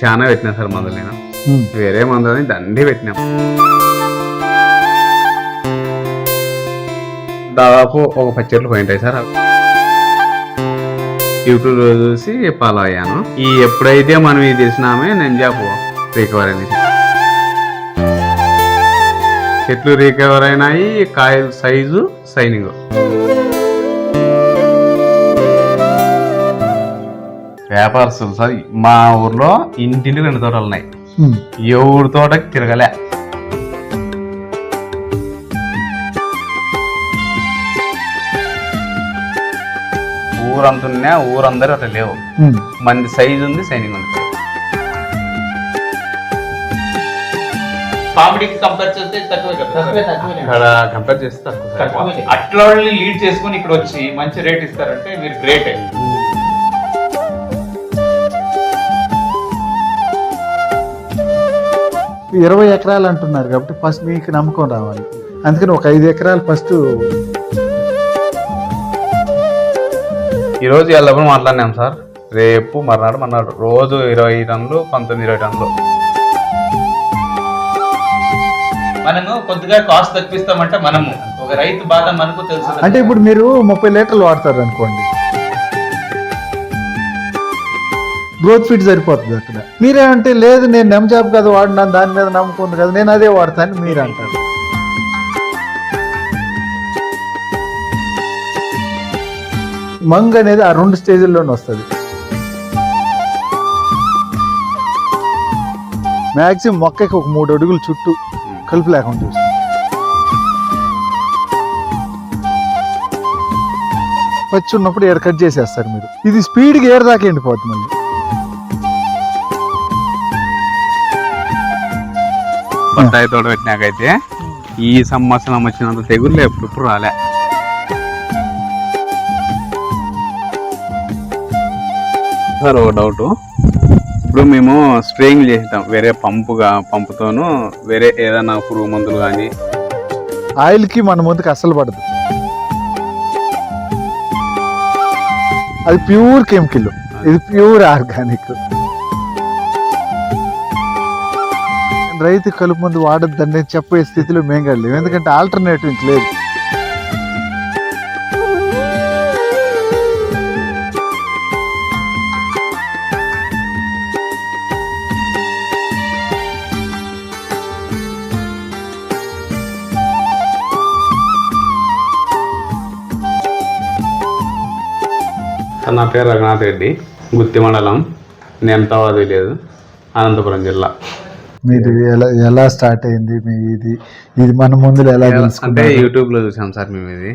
చాలా పెట్టినా సార్ మందులు నేను. వేరే మందులని దండి పెట్టినాం. దాదాపు ఒక పచ్చెట్లు పోయింటాయి సార్ యూట్యూబ్లో చూసి ఫాలో అయ్యాను. ఈ ఎప్పుడైతే మనం ఇది తెలిసినామే నేను జాపు రికవర్ అయింది చెట్లు రికవర్ అయినాయి కాయలు సైజు సైనింగ్. వ్యాపారస్తులు సార్ మా ఊర్లో ఇంటింటి రెండు తోటలు ఉన్నాయి. ఎవరి తోటకి తిరగలే. ఊరంతున్నా ఊరందరూ అట్లా లేవు. మంది సైజు ఉంది సైనింగ్ ఉంది. కామెడీకి కంపేర్ చేస్తే ఇక్కడ కంపేర్. అట్లా వాళ్ళని లీడ్ చేసుకొని ఇక్కడ వచ్చి మంచి రేట్ ఇస్తారంటే మీరు గ్రేట్. ఇరవై ఎకరాలు అంటున్నారు కాబట్టి ఫస్ట్ మీకు నమ్మకం రావాలి. అందుకని ఒక ఐదు ఎకరాలు ఫస్ట్ ఈ రోజు ఎల్లప్పుడు మాట్లాడినాం సార్? రేపు మర్నాడు మర్నాడు. రోజు ఇరవై టన్నులు పంతొమ్మిది ఇరవై టన్నులు. మనము కొద్దిగా కాస్ట్ తగ్గిస్తామంటే మనము. ఒక రైతు బాధ మనకు తెలుసు అంటే ఇప్పుడు మీరు ముప్పై లీటర్లు వాడతారు అనుకోండి గ్రోత్ ఫిట్ సరిపోతుంది అక్కడ. మీరేమంటే లేదు నేను నెమ్జాబ్ కదా వాడినాను దాని మీద నమ్మకం ఉంది కదా నేను అదే వాడతాను మీరు అంటారు. మంగ్ అనేది ఆ రెండు స్టేజ్ల్లోనే వస్తుంది. మ్యాక్సిమం మొక్కకి ఒక మూడు అడుగులు చుట్టూ కలుపు లేకుండా చూస్తుంది. పచ్చి ఉన్నప్పుడు ఇక్కడ కట్ చేసేస్తారు మీరు. ఇది స్పీడ్గా ఏడు ఎండిపోతుంది మళ్ళీ. బత్తాయి తోట పెట్టినాకైతే ఈ సంవత్సరం వచ్చినంత తెగుళ్ళు ఎప్పుడు రాలే. సార్ ఒక డౌట్. ఇప్పుడు మేము స్ప్రేయింగ్ చేస్తాం వేరే పంపుగా పంపుతోను వేరే ఏదైనా పురుగు మందులు కానీ ఆయిల్కి మన ముందుకు అస్సలు పడదు. అది ప్యూర్ కెమికల్. ఇది ప్యూర్ ఆర్గానిక్. రైతు కలుపు మందు వాడొద్దని చెప్పే స్థితిలో మేము కూడా లేవు. ఎందుకంటే ఆల్టర్నేటివ్ ఇంక లేదు. నా పేరు రఘునాథ్ రెడ్డి గుత్తి మండలం. నేమతాబాద్ లేదు అనంతపురం జిల్లా. మీది ఎలా ఎలా స్టార్ట్ అయింది మీ ఇది? ఇది మన ముందు ఎలా అంటే యూట్యూబ్లో చూసాం సార్ మేము ఇది.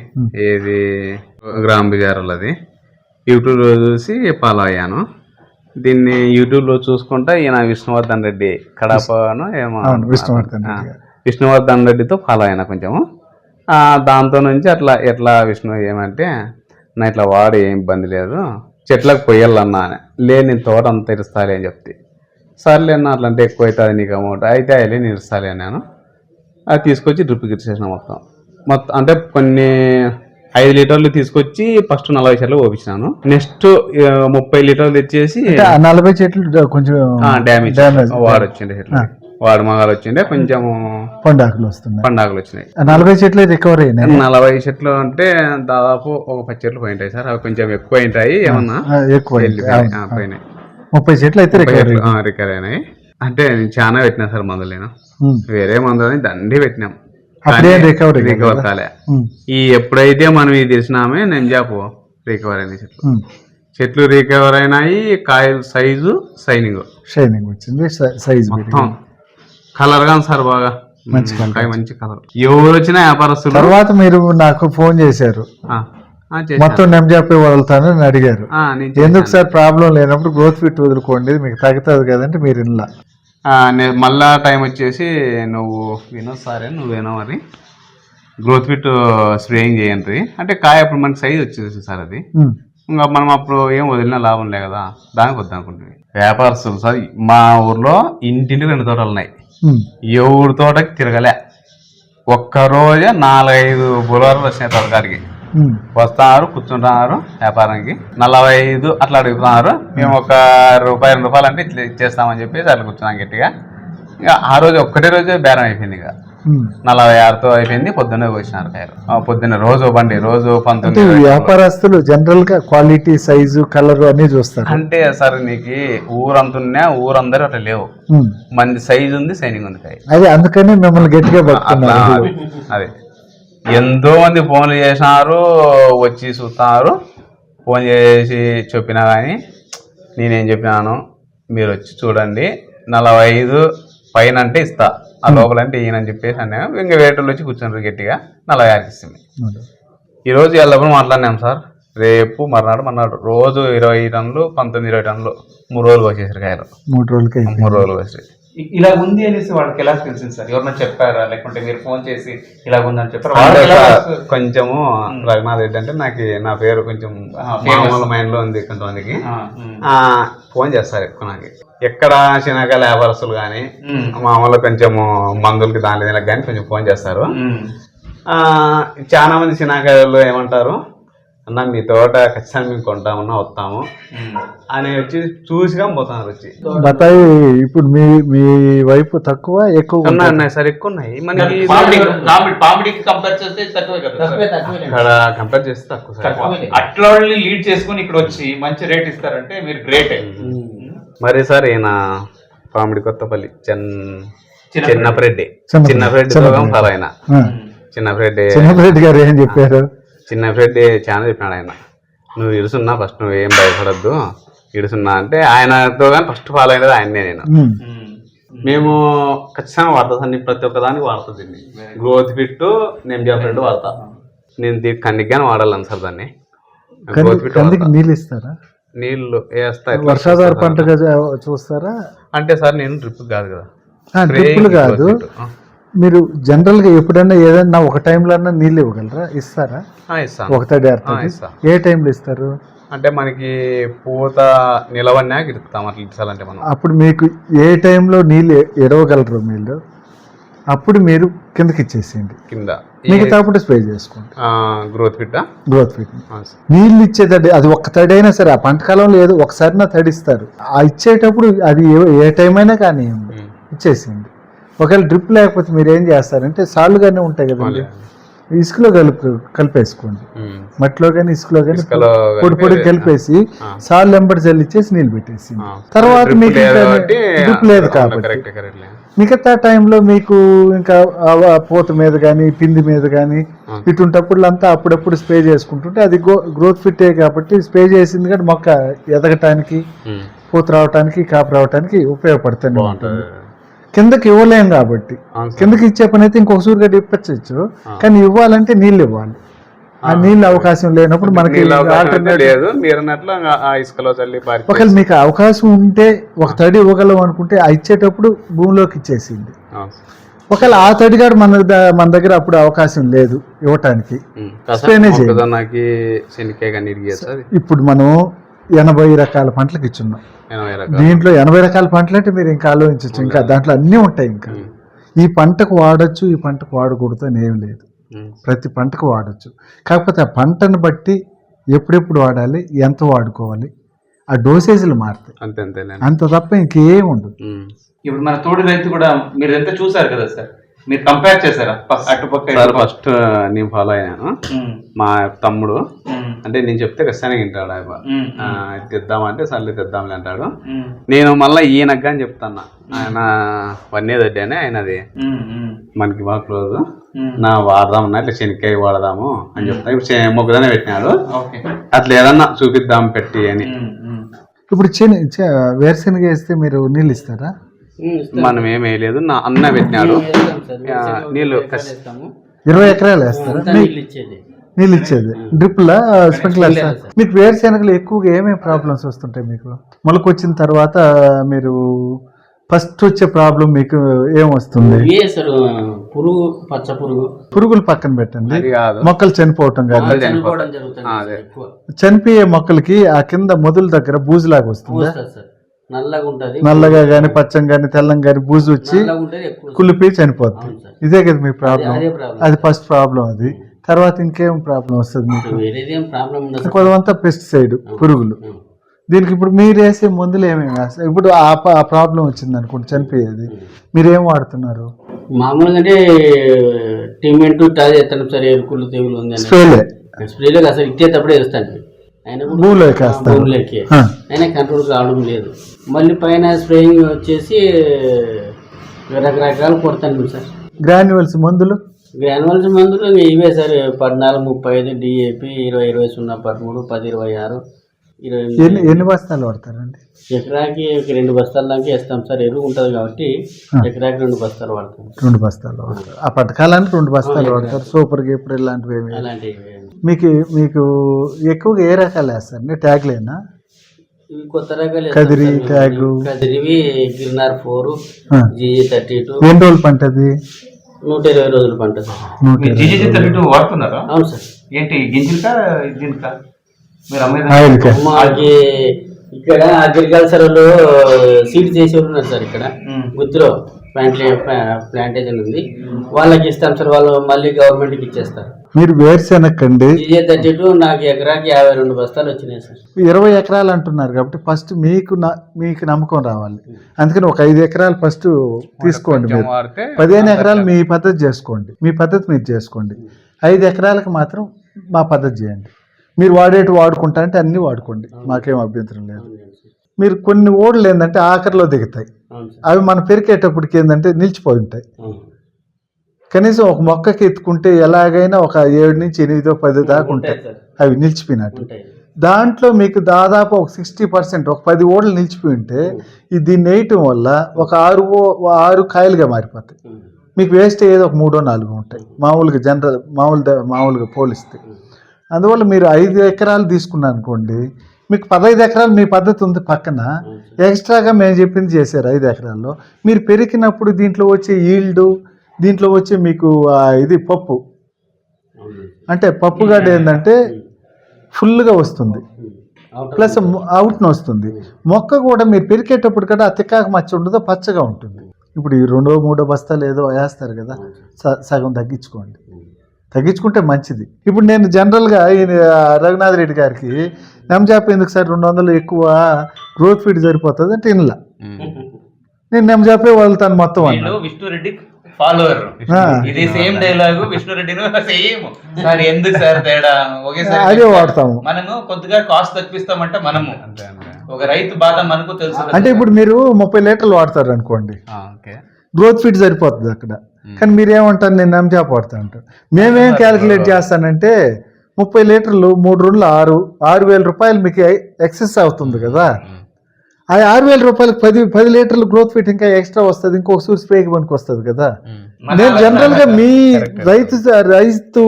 ఏది? గ్రామ్ బిజారులది. యూట్యూబ్లో చూసి ఫాలో అయ్యాను. దీన్ని యూట్యూబ్లో చూసుకుంటా ఈయన విష్ణువర్ధన్ రెడ్డి కడపను ఏమో విష్ణువర్ధన్. విష్ణువర్ధన్ రెడ్డితో ఫాలో అయినా కొంచెము. దాంతో నుంచి అట్లా ఎట్లా విష్ణు ఏమంటే నా ఇట్లా వాడు ఏం ఇబ్బంది లేదు. చెట్లకు పొయ్యాలన్నా అని. లే నేను తోట అంత ఇరుస్తాలే అని చెప్తే. సర్లే అన్న అట్లా అంటే ఎక్కువ అవుతుంది నీకు అమౌంట్ అయితే అయ్యలే నేను ఇరుస్తాలే అన్నాను. అది తీసుకొచ్చి డ్రిప్కి ఇచ్చేసిన మొత్తం. మొత్తం అంటే కొన్ని ఐదు లీటర్లు తీసుకొచ్చి ఫస్ట్ నలభై చెట్లు ఓపించినాను నెక్స్ట్ ముప్పై లీటర్లు తెచ్చేసి నలభై చెట్లు కొంచెం డ్యామేజ్ వాడు వచ్చిండే చెట్లు వాడు మగాలు వచ్చిండే కొంచెము పండాకులు వస్తున్నాయి. పండాకులు వచ్చినాయి. నలభై చెట్లు రికవర్ అయినాయి నలభై చెట్లు అంటే దాదాపు ఒక పది చెట్లు పోయింటాయి సార్. అవి కొంచెం ఎక్కువ ఉంటాయి ఏమన్నా ఎక్కువ. పోయినాయి. ముప్పై చెట్లు అయితే రికవర్ రికవర్ అయినాయి. అంటే నేను చాలా పెట్టినా సార్ మందులు నేను. వేరే మందులని దండి పెట్టినాం. కాలేదా? రికవర్ కాలే. ఈ ఎప్పుడైతే మనం ఇది తెలిసినామే నేను జాపు రికవర్ అయినాయి చెట్లు చెట్లు రికవర్ అయినాయి కాయలు సైజు సైనింగ్ షైనింగ్ వచ్చింది సైజ్ మొత్తం. కలర్ కానీ సార్ బాగా. మంచి. కాయ మంచి కలర్ ఎవరు వచ్చినా వ్యాపారస్తులు తర్వాత మీరు నాకు ఫోన్ చేశారు. మొత్తం నెమ్జాపే వదులుతానని అడిగారు. ఆ, నేను ఎందుకు. సార్ ప్రాబ్లం లేనప్పుడు గ్రోత్ ఫిట్ వదులుకోండి మీకు తగ్గుతుంది కదంటే మీరు నే- మళ్ళా టైం వచ్చేసి నువ్వు వినో సారే నువ్వు వినో మరి. గ్రోత్ ఫిట్ స్ప్రేయింగ్ చేయండి. అంటే కాయ అప్పుడు మనకి సైజ్ వచ్చేసి సార్ అది. ఇంకా మనం అప్పుడు ఏం వదిలినా లాభం లే కదా దానికి వద్దాం అనుకుంటుంది వ్యాపారస్తులు సార్ మా ఊర్లో ఇంటింటి రెండు తోటలు ఉన్నాయి. ఎవరి తోటకి తిరగలే. ఒక్క రోజే నాలుగైదు బులవర్లు వచ్చినాయి తోటకాడికి. వస్తున్నారు కూర్చుంటున్నారు వ్యాపారానికి. నలభై ఐదు అట్లా అడుగుతున్నారు. మేము ఒక రూపాయి రెండు రూపాయలు అంటే ఇట్లా ఇచ్చేస్తామని చెప్పేసి అట్లా కూర్చున్నాం గట్టిగా. ఇక ఆ రోజు ఒక్కటే రోజే బేరం అయిపోయింది ఇక. నలభై ఆరుతో అయిపోయింది పొద్దున్నే కాయలు ఆ, పొద్దున్న రోజు బండి రోజు పంతొమ్మిది వ్యాపారస్తులు జనరల్గా క్వాలిటీ సైజు కలర్ అన్ని చూస్తారు. అంటే సార్ నీకు ఊరంతున్నా ఊరందరూ అట్లా లేవు. మంది సైజు ఉంది సైనింగ్ ఉంది అదే అందుకని మిమ్మల్ని గట్టిగా అది. ఎంతో మంది ఫోన్లు చేసినారు వచ్చి చూస్తున్నారు. ఫోన్ చేసి చెప్పినా కానీ నేనేం చెప్పినాను మీరు వచ్చి చూడండి. నలభై ఐదు పైన అంటే ఇస్తా. ఆ లోపల అంటే ఈయనని చెప్పేసి అన్నాను ఇంకా వేటలు వచ్చి కూర్చున్నారు గట్టిగా. నలభై ఆరుకి ఇస్తుంది. ఈ రోజు ఎల్లప్పుడు మాట్లాడినాం సార్. రేపు మర్నాడు మర్నాడు. రోజు ఇరవై టన్నులు పంతొమ్మిది ఇరవై టన్నులు మూడు రోజులు వచ్చేసారు కాయలు. మూడు రోజులకి. మూడు రోజులు వచ్చేసి ఇ- ఇలా ఉంది అనేసి వాళ్ళకి ఎలా తెలిసింది సార్? ఎవరన్నా చెప్పారా? లేకుంటే మీరు ఫోన్ చేసి ఇలా ఉందని చెప్పారా ఎలా సార్ తెలుసు? కొంచెము రఘునాథ్ రెడ్డి అంటే నాకు నా పేరు కొంచెం మామూలు మైండ్లో ఉంది కొంతమందికి. ఫోన్ చేస్తారు ఎక్కువ నాకు. ఎక్కడ శనగ వ్యాపారస్తులు కానీ. మామూలు కొంచెము మందులకి దాని కానీ కొంచెం ఫోన్ చేస్తారు. చాలా మంది శనగలు ఏమంటారు? అన్న మీ తోట ఖచ్చితంగా మేము కొంటామన్నా వస్తాము. అని వచ్చి చూసిగా పోతున్నారు వచ్చి. బత్తాయి ఇప్పుడు మీ మీ వైపు తక్కువ ఎక్కువ ఉన్నాయి సార్ ఎక్కువ ఉన్నాయి మనకి పామిడి పామిడి- పామిడికి కంపేర్ చేస్తే? అక్కడ కంపేర్ చేస్తే తక్కువ సార్. అట్లా వాళ్ళని లీడ్ చేసుకుని ఇక్కడ వచ్చి మంచి రేట్ ఇస్తారంటే మీరు గ్రేట్ మరి సార్ ఈయన పామిడి కొత్తపల్లి చెన్ చిన్న చిన్నప్రెడ్డి. చిన్నప్రెడ్డి. చిన్నప్రెడ్డి చిన్నప్రెడ్డి. ఫాలో ఆయన. చిన్నప్రెడ్డి. చిన్నరెడ్డి గారు ఏం చెప్పారు? చిన్నప్రెడ్డి చాలా చెప్పినాడు ఆయన. నువ్వు ఇడుసున్నా ఫస్ట్ నువ్వు ఏం భయపడద్దు. ఇడుసున్నా. అంటే ఆయనతో కానీ ఫస్ట్ ఫాలో అయినది ఆయన్నే నేను. మేము. ఖచ్చితంగా వాడతా సార్ నేను ప్రతి ఒక్క దానికి వాడతా దీన్ని గ్రోత్ ఫిట్ నేను చెప్పినట్టు వాడతా. నేను దీనికి కందికి కానీ వాడాలని సార్ దాన్ని. గ్రోత్ ఫిట్ నీళ్ళు ఇస్తారా? నీళ్ళు వేస్తా ఎట్లా వర్షాధార చూ- చూస్తారా? అంటే సార్ నేను డ్రిప్ కాదు కదా. కాదు. మీరు జనరల్గా ఎప్పుడైనా ఏదైనా ఒక టైంలో అన్నా నీళ్ళు ఇవ్వగలరా? ఇస్తారా? ఇస్తాను. ఒక ఇస్తా ఏ టైంలో ఇస్తారు? అంటే మనకి పూత నిలవన్నాక ఇస్తాం అట్లా ఇచ్చాలంటే మనం. అప్పుడు మీకు ఏ టైంలో నీళ్ళు ఎరవగలరు మీరు? అప్పుడు మీరు కిందకి ఇచ్చేసేయండి. కింద. మిగతా అప్పుడు స్ప్రే చేసుకోండి. గ్రోత్ ఫిట్ గ్రోత్ ఫిట్ నీళ్ళు ఇచ్చే తడి అది ఒక్క తడి అయినా సరే ఆ పంట కాలంలో ఏదో ఒకసారి నా తడిస్తారు ఆ ఇచ్చేటప్పుడు అది ఏ- ఏ టైం అయినా కానీ ఇచ్చేసేయండి. ఒకవేళ డ్రిప్ లేకపోతే మీరు ఏం చేస్తారంటే సాళ్ళుగానే ఉంటాయి కదండి. ఇసుకలో కలుపు కలిపేసుకోండి. మట్టిలో కానీ ఇసుకలో కానీ పొడి పొడి కలిపి, కలిపేసి. సాల్ ఎంబడి చల్లిచ్చేసి నీళ్ళు పెట్టేసి. తర్వాత మీకు డ్రిప్ లేదు కాబట్టి. మిగతా టైంలో మీకు ఇంకా పూత మీద కానీ పిండి మీద కానీ. ఇటుంటప్పుడు అంతా అప్పుడప్పుడు స్ప్రే చేసుకుంటుంటే అది గ్రోత్ ఫిట్టే కాబట్టి స్ప్రే చేసింది కానీ మొక్క ఎదగటానికి పూత రావటానికి కాపు రావటానికి ఉపయోగపడుతుంది. కిందకి ఇవ్వలేం కాబట్టి. కిందకి ఇచ్చే పని అయితే ఇంకొక సూరిగడ్డ ఇప్పచ్చు కానీ ఇవ్వాలంటే నీళ్ళు ఇవ్వాలి. ఆ నీళ్ళు అవకాశం లేనప్పుడు మనకి లేదు. మీరు ఇసుకలో చల్లి ఒకవేళ మీకు అవకాశం ఉంటే ఒక తడి ఇవ్వగలం అనుకుంటే ఆ ఇచ్చేటప్పుడు భూమిలోకి ఇచ్చేసింది. ఒకవేళ ఆ తడిగాడు మన ద- మన దగ్గర అప్పుడు అవకాశం లేదు ఇవ్వటానికి. ఇప్పుడు మనం ఎనభై రకాల పంటలకు ఇచ్చున్నాం. దీంట్లో ఎనభై రకాల పంటలు అంటే మీరు ఇంకా ఆలోచించచ్చు ఇంకా దాంట్లో అన్నీ ఉంటాయి ఇంకా. ఈ పంటకు వాడచ్చు ఈ పంటకు వాడకూడదు అని ఏం లేదు. ప్రతి పంటకు వాడచ్చు. కాకపోతే ఆ పంటను బట్టి ఎప్పుడెప్పుడు వాడాలి ఎంత వాడుకోవాలి ఆ డోసేజీలు మారుతాయి. అంతే అంత తప్ప ఇంకేం ఉండదు. ఇప్పుడు మన తోడి రైతు కూడా మీరు ఎంత చూసారు కదా సార్? మీరు కంపేర్ చేశారా? ప- అటుపక్క సార్ ఇటుపక్క? ఫస్ట్ నేను ఫాలో అయ్యాను. మా తమ్ముడు. అంటే నేను చెప్తే ఖచ్చితంగా వింటాడు ఆయన తెద్దామంటే సర్లే తెద్దాంలే అంటాడు. నేను మళ్ళీ ఈయనకు అని చెప్తాను ఆయన వన్నేదడ్డి అని ఆయనది. ఉమ్, ఉమ్, మనకి బాగా క్లోజ్. నా వాడదాం అన్న ఇట్లా శనక్కాయ వాడదాము అని చెప్తా ఇప్పుడు మొక్కదనే పెట్టినాడు. ఓకే. అట్లా ఏదన్నా చూపిద్దాం పెట్టి అని. ఇప్పుడు వేరుశెనగ వేస్తే మీరు నీళ్ళు ఇస్తారా? మనం ఏం వేయలేదు. నా అన్న పెట్టినాడు. నీళ్ళు ఇరవై ఎకరాలు వేస్తారా? నీళ్ళు ఇచ్చేది. డ్రిప్లా స్ప్రింక్లర్ మీకు వేరుశెనగలు ఎక్కువగా ఏమేమి ప్రాబ్లమ్స్ వస్తుంటాయి మీకు? మొలక వచ్చిన తర్వాత మీరు ఫస్ట్ వచ్చే ప్రాబ్లం మీకు ఏం వస్తుంది? అసలు పురుగు పచ్చ పురుగు. పురుగులు పక్కన పెట్టండి. కాదు. మొక్కలు చనిపోవటం మొక్కలు చనిపోవడం చనిపోయే మొక్కలకి ఆ కింద మొదల దగ్గర బూజులాగా వస్తుందా? నల్లగా ఉంటది నల్లగా గాని పచ్చం గాని తెల్లం గాని బూజు వచ్చి కులిపి సార్. ఇదే కదా మీ ప్రాబ్లం అదే ఫస్ట్ ప్రాబ్లం అది తర్వాత ఇంకేం ప్రాబ్లం వస్తుంది మీకు. కొంతమంతా పెస్టిసైడ్ పురుగులు. దీనికి ఇప్పుడు మీరు వేసే మందులు ఏమేమి వేస్తారు? ఇప్పుడు ఆ ప్రాబ్లం వచ్చింది అనుకోండి చనిపోయేది. మీరు ఏం వాడుతున్నారు? మామూలుగా అంటే టీమెంట్ టాజ్ ఎత్తాను సార్ ఎరుకులు తెగులు ఉంది స్ప్రేలే. స్ప్రేలో అసలు ఇచ్చేటప్పుడే వేస్తాను భూమిలోకి కంట్రోల్ కావడం లేదు. మళ్ళీ పైన స్ప్రేయింగ్ వచ్చేసి రకరకాలు కొడతాను సార్. గ్రాన్యువల్స్ మందులు? గ్రానువల్స్ మందులు ఇవే సార్ పద్నాలుగు ముప్పై ఐదు డిఏపి ఇరవై ఇరవై సున్నా పదమూడు పది ఇరవై ఆరు ఇరవై ఎన్ని. ఎన్ని బస్తాలు వాడతారండి? ఎకరాకి రెండు బస్తాల దాకా వేస్తాం సార్ ఎరువు ఉంటుంది కాబట్టి ఎకరాకి రెండు బస్తాలు వాడతాం. రెండు బస్తాలు వాడతారు. ఆ పథకాలానికి రెండు బస్తాలు వాడతారు. సూపర్ గీపర్ ఇలాంటివి ఏమి? అలాంటివి మీకు మీకు ఎక్కువగా ఏ రకాలు వేస్తారు ట్యాగ్లేనా? ఇవి కొత్త రకాలు Kadiri. Tag. కదిరివి Girnar four. GG thirty two ఎన్ని రోజులు పంట అది నూట ఇరవై రోజుల పంట సార్ ఇరవై. జీజీ థర్టీ టూ వాడుతున్నారా అవును సార్ ఏంటి గింజలకా దీనికా మీరు అమ్మేదా ఆయిల్కా మాకి ఇక్కడ అగ్రికల్చర్లో సీడ్ చేసేవాళ్ళు ఉన్నారు సార్ ఇక్కడ. గుత్తిలో ప్లాంటే ప్లాంటేషన్ ఉంది. వాళ్ళకి ఇస్తాం సార్ వాళ్ళు మళ్ళీ గవర్నమెంట్కి ఇచ్చేస్తారు. మీరు వేరుశెనక్కండి జీజే థర్టీ టూ నాకు ఎకరాకి యాభై రెండు బస్తాలు వచ్చినాయి సార్. ఇరవై ఎకరాలు అంటున్నారు కాబట్టి ఫస్ట్ మీకు న- మీకు నమ్మకం రావాలి. అందుకని ఒక ఐదు ఎకరాలు ఫస్ట్ తీసుకోండి మీరు. పదిహేను ఎకరాలు మీ పద్ధతి చేసుకోండి. మీ పద్ధతి మీరు చేసుకోండి. ఐదు ఎకరాలకు మాత్రం మా పద్ధతి చేయండి. మీరు వాడేటి వాడుకుంటా అంటే అన్నీ వాడుకోండి. మాకేం అభ్యంతరం లేదు. మీరు కొన్ని ఓడలు ఏంటంటే ఆఖరిలో దిగుతాయి. అవి మనం పెరికేటప్పటికి ఏంటంటే నిలిచిపోయి ఉంటాయి. కనీసం ఒక మొక్కకి ఎత్తుకుంటే ఎలాగైనా ఒక ఏడు నుంచి ఎనిమిదో పది దాకా ఉంటాయి. అవి నిలిచిపోయినట్టు. దాంట్లో మీకు దాదాపు ఒక సిక్స్టీ పర్సెంట్ ఒక పది ఓడలు నిలిచిపోయి ఉంటే ఇది దీన్ని వేయటం వల్ల ఒక ఆరు ఆరు కాయలుగా మారిపోతాయి. మీకు వేస్ట్ ఏదో ఒక మూడో నాలుగో ఉంటాయి. మామూలుగా జనరల్ మామూలు మామూలుగా పోలిస్తే. అందువల్ల మీరు ఐదు ఎకరాలు తీసుకున్నారు అనుకోండి మీకు పదహైదు ఎకరాలు మీ పద్ధతి ఉంది పక్కన. ఎక్స్ట్రాగా మేము చెప్పింది చేశారు ఐదు ఎకరాల్లో. మీరు పెరిగినప్పుడు దీంట్లో వచ్చే ఈల్డ్ దీంట్లో వచ్చే మీకు ఇది పప్పు. అంటే పప్పు గడ్డ ఏంటంటే ఫుల్గా వస్తుంది. ప్లస్ అవుట్న వస్తుంది. మొక్క కూడా మీరు పెరికేటప్పుడు కదా ఆ తిక్కాక మచ్చ ఉండదో పచ్చగా ఉంటుంది. ఇప్పుడు ఈ రెండో మూడో బస్తాలు ఏదో వేస్తారు కదా సగం తగ్గించుకోండి. తగ్గించుకుంటే మంచిది. ఇప్పుడు నేను జనరల్గా రఘునాథ్ రెడ్డి గారికి నెమ్జాప్ ఎందుకు సార్ రెండు వందలు ఎక్కువ గ్రోత్ ఫీడ్ సరిపోతుంది అంటే ఇన్లా. నేను నెమ్జాపే వదులుతాను మొత్తం అన్న. విష్ణు రెడ్డి ఫాలోవర్. ఇది సేమ్ డైలాగ్ విష్ణు రెడ్డిను సేమ్. సార్ ఎందుకు సార్ తేడా? ఒకేసారి అదే. వాడతాము. మనము కొద్దిగా కాస్ట్ తగ్గిస్తామంటే మనము. ఒక రైతు బాధ మనకు తెలుసు. అంటే ఇప్పుడు మీరు ముప్పై లీటర్లు వాడతారు అనుకోండి. ఓకే. గ్రోత్ ఫీడ్ సరిపోతుంది అక్కడ. కానీ మీరేమంటారు? నేను నెమ్జాప్ వాడతా అంటారు. మేమేం క్యాలిక్యులేట్ చేస్తానంటే ముప్పై లీటర్లు మూడు రోజులు ఆరు ఆరు వేల రూపాయలు మీకు ఎక్సెస్ అవుతుంది కదా. ఆ ఆరు వేల రూపాయలకు పది పది లీటర్లు గ్రోత్ ఫీట్ ఇంకా ఎక్స్ట్రా వస్తుంది ఇంకొక సూర్ స్ప్రేకి మనకు వస్తుంది కదా. నేను ఆలోచన జనరల్గా మీ. రైతు రైతు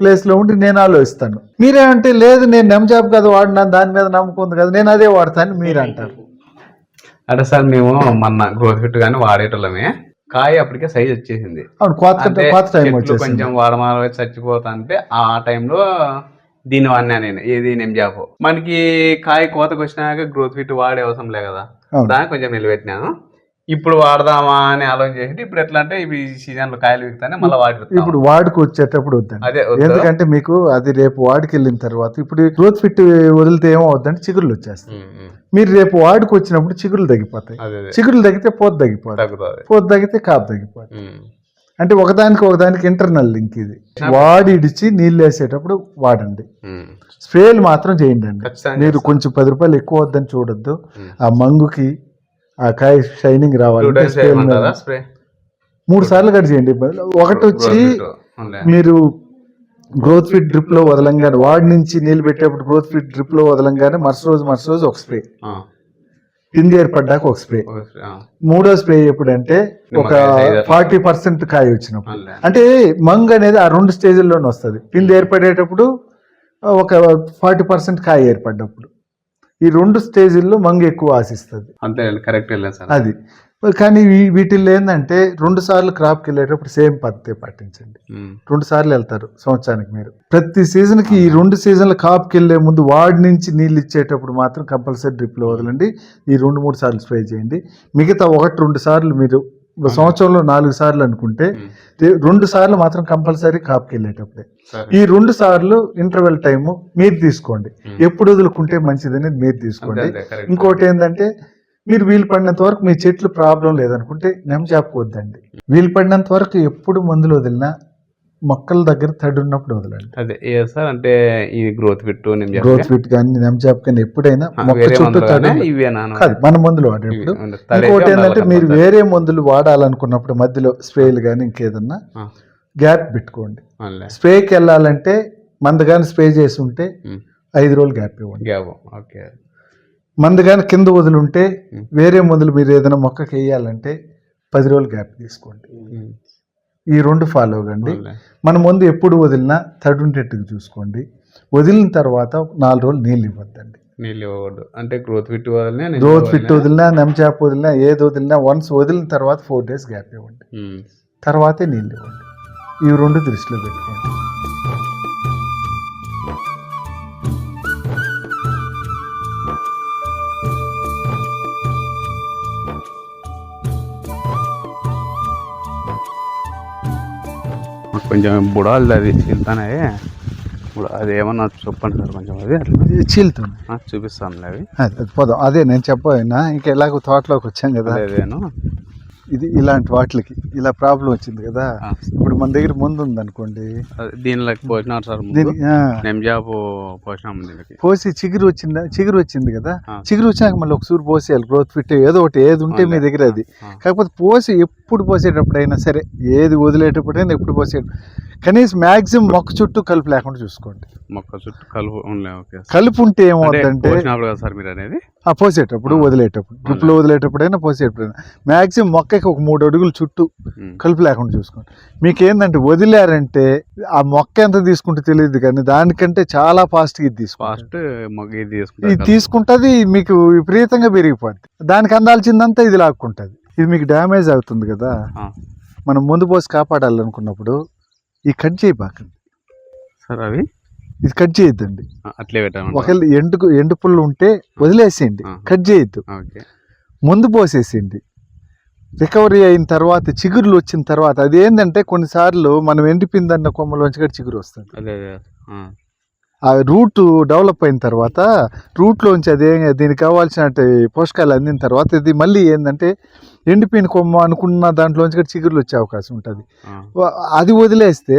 ప్లేస్లో ఉండి నేను ఆలోచిస్తాను. మీరేమంటే లేదు నేను నెమ్జాబ్ కదా వాడినాను దాని మీద నమ్మకం ఉంది కదా నేను అదే వాడతాను మీరు అంటారు అంటే సార్ మేము మొన్న గ్రోత్ ఫిట్ కానీ వాడేటోళ్ళమే. కాయ అప్పటికే సైజ్ వచ్చేసింది. కొంచెం వాడమాల చచ్చిపోతా అంటే ఆ టైంలో దీన్ని వాడినా నేను ఏది నేను జాబ్ మనకి కాయ కోతకు వచ్చినాక గ్రోత్ ఫిట్ వాడే అవసరం లే కదా. దానికి కొంచెం నిలబెట్టినాను. ఇప్పుడు వాడదామా అని ఆలోచన చేసి ఇప్పుడు ఎట్లా అంటే ఇవి సీజన్లో కాయలు విగుతానే మళ్ళీ వాడి ఇప్పుడు వాడుకు వచ్చేటప్పుడు వద్దండి. అదే. ఎందుకంటే మీకు అది రేపు వాడికి వెళ్ళిన తర్వాత ఇప్పుడు గ్రోత్ ఫిట్ వదిలితే ఏమవుద్దంటే చిగురులు వచ్చేస్తాయి. మీరు రేపు వాడుకు వచ్చినప్పుడు చిగురులు తగ్గిపోతాయి. చిగురులు తగ్గితే పోత తగ్గిపోతాయి తగ్గుతుంది. పోత తగ్గితే కాపు తగ్గిపోతాయి ఉమ్. అంటే ఒకదానికి ఒకదానికి ఇంటర్నల్ లింక్ ఇది. వాడి ఇడిచి నీళ్ళు వేసేటప్పుడు వాడండి. స్ప్రేలు మాత్రం చేయండి అండి. మీరు కొంచెం పది రూపాయలు ఎక్కువ వద్దని చూడొద్దు. ఆ మంగుకి ఆ కాయ షైనింగ్ రావాలి. స్ప్రే మూడు సార్లు కట్ చేయండి. ఒకటి వచ్చి మీరు గ్రోత్ ఫిట్ డ్రిప్లో వదలంగానే వాడి నుంచి నీళ్ళు పెట్టేప్పుడు గ్రోత్ ఫిట్ డ్రిప్లో వదలంగానే మరుస రోజు మరుస రోజు ఒక స్ప్రే పిండి ఏర్పడ్డాక ఒక స్ప్రే మూడో స్ప్రే ఎప్పుడంటే ఒక ఫార్టీ పర్సెంట్ కాయ వచ్చినప్పుడు. అంటే మంగ్ అనేది ఆ రెండు స్టేజ్ల్లోనే వస్తుంది. పిండి ఏర్పడేటప్పుడు ఒక ఫార్టీ పర్సెంట్ కాయ ఏర్పడ్డప్పుడు. ఈ రెండు స్టేజ్ల్లో మంగు ఎక్కువ ఆశిస్తుంది. అంతే కరెక్ట్ సార్. అది. కానీ వీటిల్లో ఏంటంటే రెండు సార్లు క్రాప్కి వెళ్ళేటప్పుడు సేమ్ పద్ధతి పాటించండి. రెండు సార్లు వెళ్తారు సంవత్సరానికి మీరు. ప్రతి సీజన్కి ఈ రెండు సీజన్ల కాపుకి వెళ్ళే ముందు వాడి నుంచి నీళ్ళు ఇచ్చేటప్పుడు మాత్రం కంపల్సరీ డ్రిప్లో వదలండి. ఈ రెండు మూడు సార్లు స్ప్రే చేయండి. మిగతా ఒకటి రెండు సార్లు మీరు సంవత్సరంలో నాలుగు సార్లు అనుకుంటే రెండు సార్లు మాత్రం కంపల్సరీ కాపుకి వెళ్ళేటప్పుడే. ఈ రెండు సార్లు ఇంటర్వెల్ టైము మీరు తీసుకోండి. ఎప్పుడు వదులుకుంటే మంచిది అనేది మీరు తీసుకోండి. ఇంకోటి ఏంటంటే మీరు వీలు పడినంత వరకు మీ చెట్లు ప్రాబ్లం లేదనుకుంటే నెమ్జాప్ వద్దండి. వీలు పడినంత వరకు ఎప్పుడు మందులు వదిలినా మొక్కల దగ్గర తడి ఉన్నప్పుడు వదలండి. అదే ఏ సార్ అంటే ఈ గ్రోత్ ఫిట్ గ్రోత్ ఫిట్ కానీ నెమ్జాప్ కానీ ఎప్పుడైనా మొక్క చుట్టూ తడి కాదు మన మందులు తడి ఇంకోటి ఏంటంటే మీరు. వేరే మందులు వాడాలనుకున్నప్పుడు మధ్యలో స్ప్రేలు కానీ ఇంకేదన్నా గ్యాప్ పెట్టుకోండి. స్ప్రేకి వెళ్ళాలంటే మందు కానీ స్ప్రే చేసి ఉంటే. ఐదు రోజులు గ్యాప్ ఇవ్వండి. గ్యాప్ ఓకే మందు కానీ కింద వదులుంటే. వేరే మందులు మీరు ఏదైనా మొక్కకి వేయాలంటే పది రోజులు గ్యాప్ తీసుకోండి. ఈ రెండు ఫాలో అవునులే. మన ముందు ఎప్పుడు వదిలినా తడి ఉండేట్టుగా చూసుకోండి. వదిలిన తర్వాత నాలుగు రోజులు నీళ్ళు ఇవ్వద్దండి. నీళ్ళు ఇవ్వకూడదు. అంటే గ్రోత్ ఫిట్ వదిలినా గ్రోత్ ఫిట్ వదిలినా? నెమ్చాప్ వదిలినా ఏది వదిలినా వన్స్ వదిలిన తర్వాత ఫోర్ డేస్ గ్యాప్ ఇవ్వండి. ఉమ్. తర్వాతే నీళ్ళు ఇవ్వండి. ఇవి రెండు దృష్టిలో పెట్టుకోండి. కొంచెం బుడాలి అది బుడ- అది ఏమన్నా చెప్పండి సార్ కొంచెం అది? చీలుతుంది ఆ, చూపిస్తానులే అవి. పోదాం. అదే నేను చెప్పబోయినా. ఇంకా ఎలాగో తోటలోకి వచ్చాం కదా. అదే అదేను. ఇది ఇలాంటి వాటికి ఇలా ప్రాబ్లం వచ్చింది కదా. ఇప్పుడు మన దగ్గర ముందు ఉందనుకోండి. అదే దీనిలోకి పోసినారు సార్ నెమ్జాబ్ పోసినాము దీనికి. పోసి చిగురు వచ్చిందా? చిగురు వచ్చింది కదా. చిగురు వచ్చినాక మళ్ళీ ఒక సూరు పోసేయాలి. గ్రోత్ ఫిట్ ఏదో ఒకటి ఏది ఉంటే మీ దగ్గర అది. కాకపోతే పోసి ఎప్పుడు పోసేటప్పుడైనా సరే ఏది వదిలేటప్పుడైనా ఎప్పుడు పోసే కనీసం మ్యాక్సిమం మొక్క చుట్టూ కలుపు లేకుండా చూసుకోండి. మొక్క చుట్టూ కలుపు. కలుపు ఉంటే ఏమవుతుందంటే సార్ మీరు అనేది? పోసేటప్పుడు. వదిలేటప్పుడు. డ్రిప్లో వదిలేటప్పుడైనా పోసేటప్పుడైనా. మ్యాక్సిమం మొక్కకి ఒక మూడు అడుగులు చుట్టూ. కలుపు లేకుండా చూసుకోండి. మీకు ఏంటంటే వదిలారంటే ఆ మొక్క ఎంత తీసుకుంటే తెలియదు కానీ దానికంటే చాలా ఫాస్ట్గా ఇది తీసుకుంటుంది ఇది తీసుకుంటుంది మీకు విపరీతంగా పెరిగిపోద్ది. దానికి అందాల్సిందంతా ఇది లాక్కుంటుంది. ఇది మీకు డ్యామేజ్ అవుతుంది కదా. మనం ముందు పోసి కాపాడాలనుకున్నప్పుడు ఈ కట్ చేయబాకండి. సార్ అవి? ఇది కట్ చేయొద్దండి. అట్లే పెట్టాను ఒకవేళ ఎండుకు ఎండు పుల్లు ఉంటే వదిలేసేయండి. కట్ చేయొద్దు. ముందు పోసేసేయండి. రికవరీ అయిన తర్వాత చిగురులు వచ్చిన తర్వాత అదేంటంటే కొన్నిసార్లు మనం ఎండిపోయిందన్న కొమ్మలోంచి కూడా చిగురు వస్తుంది అదే అదే ఆ. ఆ రూట్ డెవలప్ అయిన తర్వాత రూట్లోంచి అదే దీనికి కావాల్సిన పోషకాలు అందిన తర్వాత ఇది మళ్ళీ ఏంటంటే ఎండిపోయిన కొమ్మ అనుకున్న దాంట్లోంచి కూడా చిగురులు వచ్చే అవకాశం ఉంటుంది ఆ. వా- అది వదిలేస్తే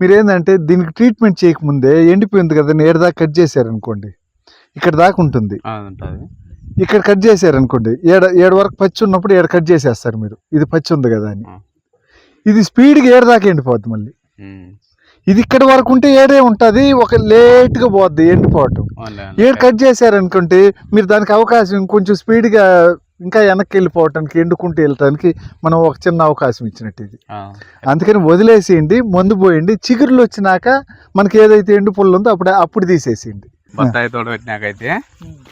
మీరు ఏంటంటే దీనికి ట్రీట్మెంట్ చేయకముందే ఎండిపోయింది కదా ఏడదాకా కట్ చేశారనుకోండి ఇక్కడ దాకా ఉంటుంది ఆ, అది ఉంటుంది ఇక్కడ కట్ చేశారనుకోండి ఏడ ఏడు వరకు పచ్చి ఉన్నప్పుడు ఏడు కట్ చేసేస్తారు మీరు ఇది పచ్చి ఉంది కదా అని. ఇది స్పీడ్గా ఏడు దాకా ఎండిపోద్ది మళ్ళీ. ఇది ఇక్కడ వరకు ఉంటే ఏడే ఉంటుంది ఒక లేట్గా పోద్ది ఎండిపోవటం ఏడు. కట్ చేశారనుకుంటే మీరు దానికి అవకాశం కొంచెం స్పీడ్గా ఇంకా వెనక్కి వెళ్ళిపోవటానికి ఎండుకుంటూ వెళ్ళటానికి మనం ఒక చిన్న అవకాశం ఇచ్చినట్టు ఇది. అందుకని వదిలేసేయండి మందు పోయండి చిగురులు వచ్చినాక మనకి ఏదైతే ఎండు పుల్ల ఉందో అప్పుడు అప్పుడు తీసేసేయండి బత్తాయి తోట పెట్టినాకైతే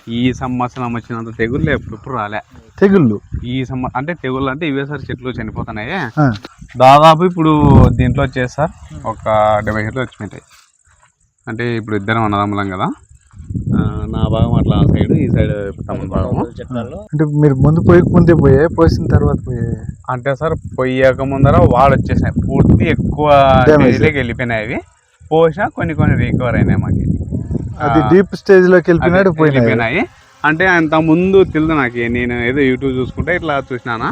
ఈ సంవత్సరం వచ్చినంత తెగుళ్ళు ఎప్పుడు రాలే. తెగుళ్ళు? ఈ సంవ అంటే తెగుళ్ళు అంటే ఇవే సార్ చెట్లు చనిపోతున్నాయి. ఆ, దాదాపు ఇప్పుడు దీంట్లో వచ్చేసి సార్ ఒక డెబ్బై చెట్లు వచ్చిపోతాయి అంటే ఇప్పుడు ఇద్దరం అన్నదమ్ములం కదా. ఆ, నా భాగం అట్లా సైడ్ ఈ సైడ్ తమ భాగం. అంటే మీరు ముందు పోయక ముందే పోయే పోసిన తర్వాత పోయే? అంటే సార్ పొయ్యాక ముందర వాడు వచ్చేసినాయి. పూర్తి ఎక్కువ. స్టేజ్లోకి వెళ్ళిపోయినాయి అవి. పోసినా కొన్ని కొన్ని రికవర్ అయినాయి మాకు. అది డీప్ స్టేజ్లోకి వెళ్ళిపోయినాడు పోయినాయి. అంటే అంత ముందు తెలియదు నాకు నేను ఏదో యూట్యూబ్ చూసుకుంటే ఇట్లా చూసినానా?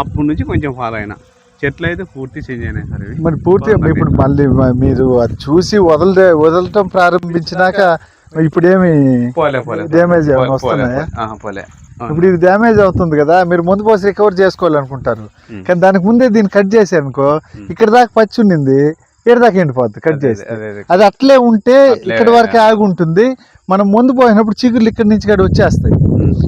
అప్పటి నుంచి కొంచెం ఫాలో అయినా. చెట్లు అయితే పూర్తి చేంజ్ అయినాయి సార్ మరి పూర్తిగా ఇప్పుడు మళ్ళీ మీరు అది చూసి వదలదే వదలటం ప్రారంభించినాక ఇప్పుడు ఏమి పోలే. పోలే. డ్యామేజ్ పోలే, వస్తున్నాయా. ఇప్పుడు ఇది డ్యామేజ్ అవుతుంది కదా మీరు ముందు పోసి రికవర్ చేసుకోవాలనుకుంటారు. కానీ దానికి ముందే దీన్ని కట్ చేశారనుకో ఇక్కడ దాకా పచ్చి ఉండింది. దాకా ఎండిపోద్ది కట్ చేసి అదే, అట్లే ఉంటే. ఇక్కడ వరకే ఆగి ఉంటుంది మనం ముందు పోయినప్పుడు చిగుర్లు ఇక్కడి నుంచి కూడా వచ్చేస్తాయి.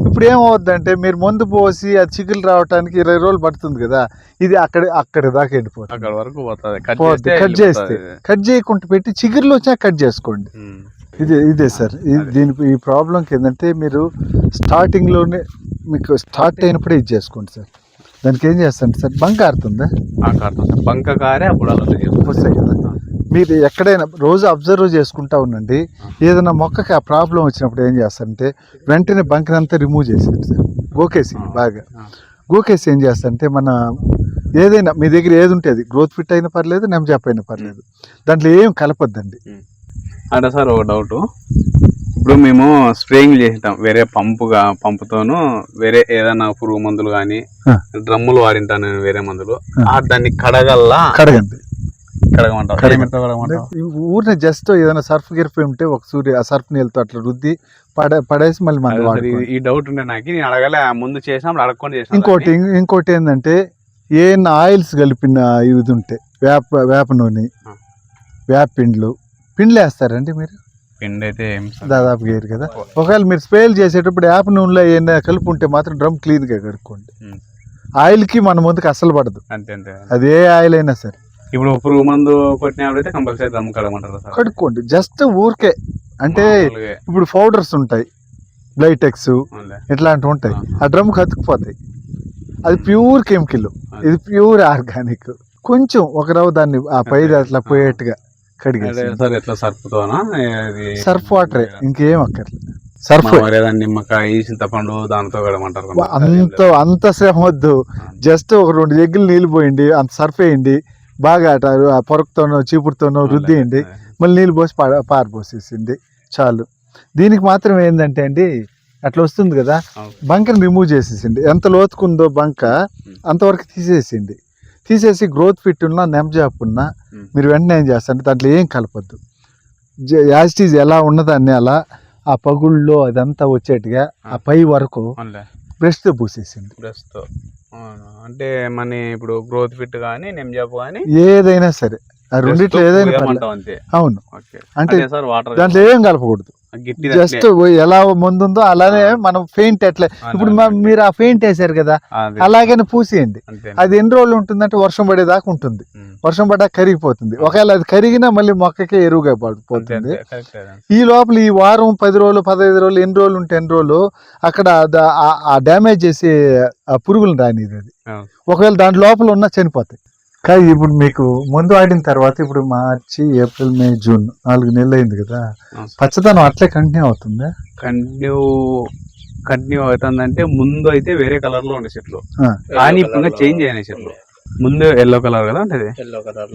ఇప్పుడు ఏమవుద్దంటే మీరు మందు పోసి ఆ చిగులు రావడానికి ఇరవై రోజులు పడుతుంది కదా ఇది అక్కడ అక్కడ దాకా ఎండిపోతుంది. అక్కడ వరకు పోతుంది. కట్ చేస్తే కట్ చేయకుండా పెట్టి చిగురులు వచ్చా కట్ చేసుకోండి. ఇదే ఇదే సార్ దీని ఈ ప్రాబ్లంకి ఏంటంటే మీరు స్టార్టింగ్లోనే మీకు స్టార్ట్ అయినప్పుడే ఇది చేసుకోండి సార్. దానికి ఏం చేస్తాను సార్? బంక ఆరుతుందా? ఆ కారణం సార్. బంక కారే అప్పుడు. వస్తాయి కదా. మీరు ఎక్కడైనా రోజు అబ్జర్వ్ చేసుకుంటా ఉండండి. ఏదైనా మొక్కకి ఆ ప్రాబ్లం వచ్చినప్పుడు ఏం చేస్తారంటే వెంటనే బంకనంతా రిమూవ్ చేసేయండి సార్. ఓకేసి బాగా. గోకేసి ఏం చేస్తారంటే మన ఏదైనా మీ దగ్గర ఏది ఉంటే అది గ్రోత్ ఫిట్ అయినా పర్లేదు నెమ్జాప్ అయినా పర్లేదు. దాంట్లో ఏం కలపొద్దండి. అంటే సార్ ఒక డౌట్ ఇప్పుడు మేము స్ప్రేయింగ్ చేసింటాం వేరే పంపుగా పంపుతోను వేరే ఏదైనా పురుగు మందులు కానీ. డ్రమ్ములు వాడింటాను నేను వేరే మందులు. దాన్ని కడగల్లా? కడగండి. ఊరిని జస్ట్ ఏదైనా సర్ఫ్ గిర్ఫ్ ఉంటే ఒక సూర్య ఆ సర్ఫ్ నీళ్ళతో అట్లా రుద్ది పడే పడేసి మళ్ళీ వాడుకోవాలి ఈ- డౌట్ ఉండే నాకు నేను అడగలే ముందు చేసినప్పుడు అడగకుండా చేసిన ఇంకోటి ఇంకోటి ఏంటంటే ఏమైనా ఆయిల్స్ కలిపిన ఇది ఉంటే వేప వేప నూనె. వేప పిండ్లు పిండ్లు వేస్తారండి మీరు? పిండి అయితే ఏం దాదాపు వేరు కదా. ఒకవేళ మీరు స్ప్రేలు చేసేటప్పుడు వేప నూనెలో ఏమైనా కలిపి ఉంటే మాత్రం డ్రమ్ క్లీన్గా కడుక్కోండి. ఆయిల్కి మన ముందుకు అస్సలు పడదు. అంతే అంతే అది ఏ ఆయిల్ అయినా సరే. ఇప్పుడు పురుగు మందు కొట్టినప్పుడైతే కంపల్సరీ కడగమంటారు కడుక్కోండి. జస్ట్ ఊరికే. అంటే. ఇప్పుడు పౌడర్స్ ఉంటాయి. బ్లైటెక్స్. ఇట్లాంటివి ఉంటాయి. ఆ. డ్రమ్ కతుకుపోతాయి. అది ప్యూర్ కెమికల్. ఇది ప్యూర్ ఆర్గానిక్. కొంచెం ఒక రవ్వ దాన్ని ఆ పై అట్లా పోయేట్టుగా. కడిగేసి సార్ ఎట్లా సర్ఫ్ వాటరే ఇంకేం అక్కర్లేదు. సర్ఫ్ నిమ్మకాయ చింతపండు దాంతో కడగమంటారు అంత అంత శ్రమ వద్దు. జస్ట్ ఒక రెండు జగ్గులు నీళ్ళు పోయండి అంత సర్ఫ్ వేయండి బాగా అట ఆ పొరకుతోనో చీపురుతోనో రుద్దియండి మళ్ళీ నీళ్ళు పోసి పార పారపోసేసింది చాలు. దీనికి మాత్రం ఏంటంటే అండి అట్లా వస్తుంది కదా. బంకని రిమూవ్ చేసేసింది. ఎంత లోతుకుందో బంక అంతవరకు తీసేసింది. తీసేసి గ్రోత్ ఫిట్ ఉన్నా నెమ్జాప్ ఉన్నా. మీరు వెంటనే ఏం చేస్తారంటే దాంట్లో ఏం కలపద్దు. యాజిటీజ్ ఎలా ఉన్నదాన్ని అలా ఆ పగుళ్ళలో అదంతా వచ్చేట్టుగా ఆ పై వరకు బ్రష్తో పూసేసింది. అవును. అంటే మన ఇప్పుడు గ్రోత్ ఫిట్ కానీ నెమ్జాప్ కానీ ఏదైనా సరే. ఆ రెండిట్లో ఏదైనా అవును. అంటే దాంట్లో ఏం కలపకూడదు. జస్ట్ ఎలా ముందుందో అలానే మనం పెయింట్ ఎట్లా ఇప్పుడు మీరు ఆ పెయింట్ వేసారు కదా అలాగనే పూసేయండి. అది ఎన్ని రోజులు ఉంటుందంటే వర్షం పడేదాకా ఉంటుంది. వర్షం పడ్డాక కరిగిపోతుంది. ఒకవేళ అది కరిగినా మళ్ళీ మొక్కకే ఎరువుగా పడిపోతుంది. ఈ లోపల ఈ వారం పది రోజులు పదహైదు రోజులు ఎన్ని రోజులు ఉంటే ఎన్ని రోజులు అక్కడ ఆ- డ్యామేజ్ చేసే పురుగులు రానిది అది. ఒకవేళ దాని లోపల ఉన్నా చనిపోతాయి. కానీ ఇప్పుడు మీకు మందు ఆడిన తర్వాత ఇప్పుడు మార్చి ఏప్రిల్ మే జూన్ నాలుగు నెలలు అయింది కదా. పచ్చదనం అట్లే కంటిన్యూ అవుతుందా? కంటిన్యూ కంటిన్యూ అవుతుందంటే ముందు అయితే వేరే కలర్లో ఉండే చెట్లు. కానీ ఇప్పుడు ఇంకా చేంజ్ అయినాయి చెట్లు. ముందు ఎల్లో కలర్ కదా అంటే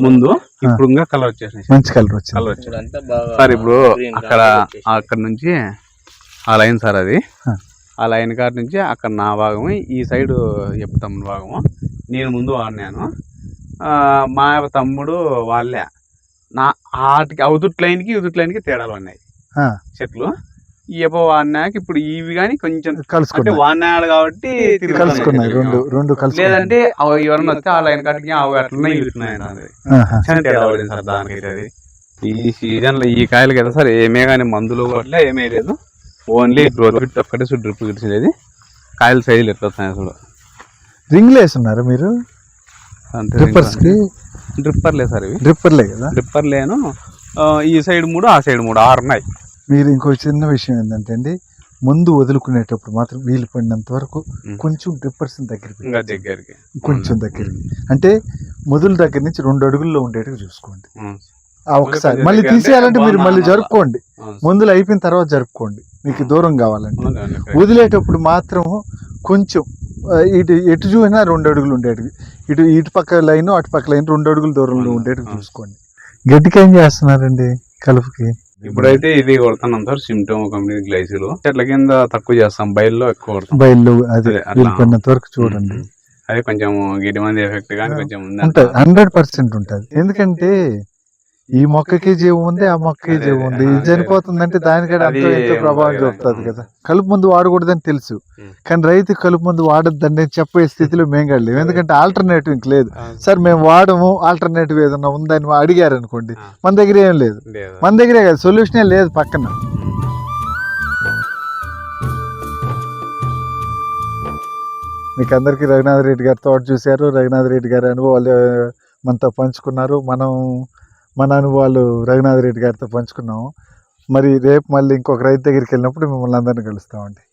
ముందు ఇప్పుడు ఇంకా కలర్ వచ్చేసినాయి మంచి కలర్ వచ్చింది. కలర్ బాగా సార్ ఇప్పుడు అక్కడ. అక్కడ నుంచి ఆ లైన్ సార్ అది. ఆ. లైన్ కాడ నుంచి అక్కడ నా భాగము ఈ సైడ్ చెప్తాం భాగము. నేను ముందు వాడినాను మా తమ్ముడు వాళ్ళే. నా ఆటికి అవుతుట్ లైన్కి ఇవుతుట్ లైన్కి తేడాలు ఉన్నాయి. ఆ, చెట్లు. ఈ ఎప్ప వాడినాక ఇప్పుడు ఇవి కానీ కొంచెం అంటే కలుసుకున్నాయి. వాడినాడు కాబట్టి కలుసుకున్నాయి. రెండు రెండు లేదంటే ఎవరన్నా వస్తే ఆ లైన్ కాటికి అవి అట్లున్నాయి దానికైతే అది. ఈ సీజన్లో ఈ కాయలకి అయితే సార్ ఏమే కానీ మందులు కొట్టలే ఏమీ లేదు. ఓన్లీ గ్రోత్ ఫిట్ ఒక్కటే డ్రిప్ గిడిచినది కాయలు సైజులు ఎట్లా వస్తున్నాయి అసలు? రింగ్లు వేస్తున్నారు మీరు? సార్ ఇవి. డ్రిప్పర్లే కదా? డ్రిప్పర్ లేను ఆ, ఈ సైడ్ మూడు ఆ సైడ్ మూడు ఆరు ఉన్నాయి మీరు ఇంకో చిన్న విషయం ఏంటంటే అండి ముందు వదులుకునేటప్పుడు మాత్రం వీలు పడినంత వరకు. కొంచెం డ్రిప్పర్స్ దగ్గర పెట్టండి. ఇంకా దగ్గరికి. కొంచెం దగ్గరికి. అంటే మొదల దగ్గర నుంచి రెండు అడుగుల్లో ఉండేట్టుగా చూసుకోండి. ఆ ఒకసారి మళ్ళీ తీసేయాలంటే మీరు మళ్ళీ జరుపుకోండి. మందులు అయిపోయిన తర్వాత జరుపుకోండి. మీకు దూరం కావాలంటే. వదిలేటప్పుడు మాత్రం కొంచెం ఇటు ఎటు చూసినా రెండు అడుగులు ఉండేటివి. ఇటు ఇటు పక్క లైన్ అటు పక్క లైన్ రెండు అడుగుల దూరంలో ఉండేటివి. చూసుకోండి. గడ్డికి ఏం చేస్తున్నారండి కలుపుకి? ఇప్పుడైతే ఇది కొడుతున్నాం సార్ సిమ్టమ్ కంపెనీ గ్లైసిల్. చెట్ల కింద తక్కువ చేస్తాం బయల్లో ఎక్కువ కొడతాం. బయలు అది అదే, అట్లా. వీలు పడినంత వరకు చూడండి. అది కొంచెం గిడి మంది ఎఫెక్ట్ కానీ కొంచెం ఉంటది హండ్రెడ్ పర్సెంట్ ఉంటది. ఎందుకంటే ఈ మొక్కకి జీవం ఉంది ఆ మొక్కకి జీవం ఉంది. ఇది. చనిపోతుందంటే దానికంటే అంతో ఎంతో ప్రభావం చూపుతుంది కదా. కలుపు మందు వాడకూడదని తెలుసు. కానీ రైతు కలుపు మందు వాడద్దని చెప్పే స్థితిలో మేము కూడా లేవు. ఎందుకంటే ఆల్టర్నేటివ్ ఇంక లేదు. సార్ మేము వాడము ఆల్టర్నేటివ్ ఏదన్నా ఉందని అడిగారు అనుకోండి. మన దగ్గర ఏం లేదు. మన దగ్గరే కాదు సొల్యూషనే లేదు పక్కన. మీకు అందరికీ రఘునాథ్ రెడ్డి గారి తోట చూశారు. రఘునాథ్ రెడ్డి గారి అనుభవాలు మనతో పంచుకున్నారు. మనం మన అనుభవాలు రఘునాథ్ రెడ్డి గారితో పంచుకున్నాము. మరి రేపు మళ్ళీ ఇంకొక రైతు దగ్గరికి వెళ్ళినప్పుడు మిమ్మల్ని అందరినీ కలుస్తామండి.